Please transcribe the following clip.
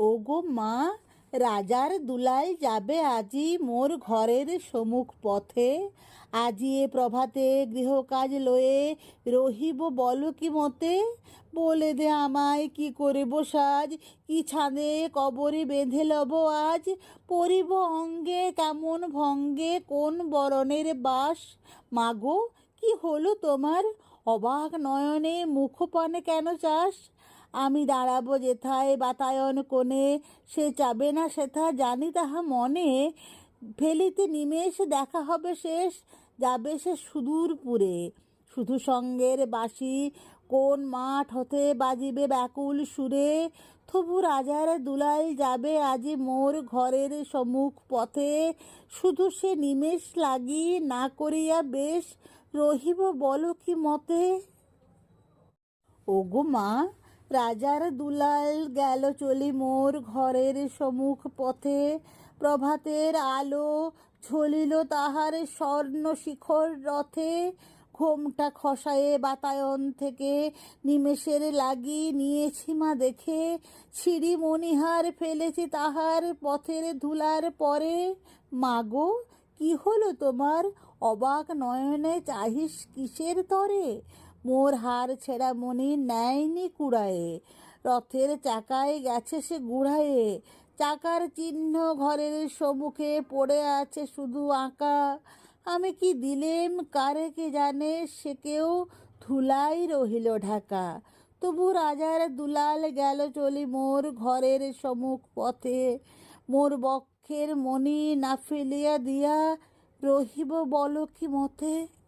ওগো মা, রাজার দুলাল যাবে আজি মোর ঘরের সম্মুখ পথে। আজি এ প্রভাতে গৃহকাজ লয়ে রহিব বল কি মতে? বলে দে আমায় কি করিব সাজ? কি ছাদে কবরে বেঁধে লব আজ? পরিব অঙ্গে কেমন ভঙ্গে কোন বরণের বাস? মাগো, কি হলো তোমার? অবাক নয়নে মুখপানে কেন চাস? আমি দাঁড়াবো যেথায় বাতায়ন কোণে, সে চাবে না সেথা জানি তাহা মনে। ফেলিতে নিমেষ দেখা হবে শেষ, যাবে সে সুদূরপুরে শুধু সঙ্গের বাসি কোন মাঠ হতে বাজিবে ব্যাকুল সুরে। তবু রাজার দুলাল যাবে আজি মোর ঘরের সম্মুখ পথে। শুধু সে নিমেষ লাগি না করিয়া বেশ, রহিব বলো কি মতে? ওগো মা! রাজার দুলাল গেল চলি মোর ঘরের সম্মুখ পথে। প্রভাতের আলো ছলিল তাহার স্বর্ণ শিখর রথে। ঘোমটা খসায়ে বাতায়ন থেকে নিমেষের লাগি নিয়েছি মা দেখে। ছিড়ি মণিহার ফেলেছি তাহার পথের ধুলার পরে। মাগো কি হলো তোমার? অবাক নয়নে চাহিস কিসের তরে? মোর হার ছেঁড়া মনি নেয়নি কুড়ায়ে। রথের চাকায় গেছে সে গুড়ায়ে। চাকার চিহ্ন ঘরের সম্মুখে পড়ে আছে শুধু আঁকা। আমি কি দিলেম, কারে কে জানে, সে কেউ ধুলাই রহিল ঢাকা। তবু রাজার দুলাল গেল চলি মোর ঘরের সম্মুখ পথে। মোর বক্ষের মণি না ফেলিয়া দিয়া রহিব বল কি মতে?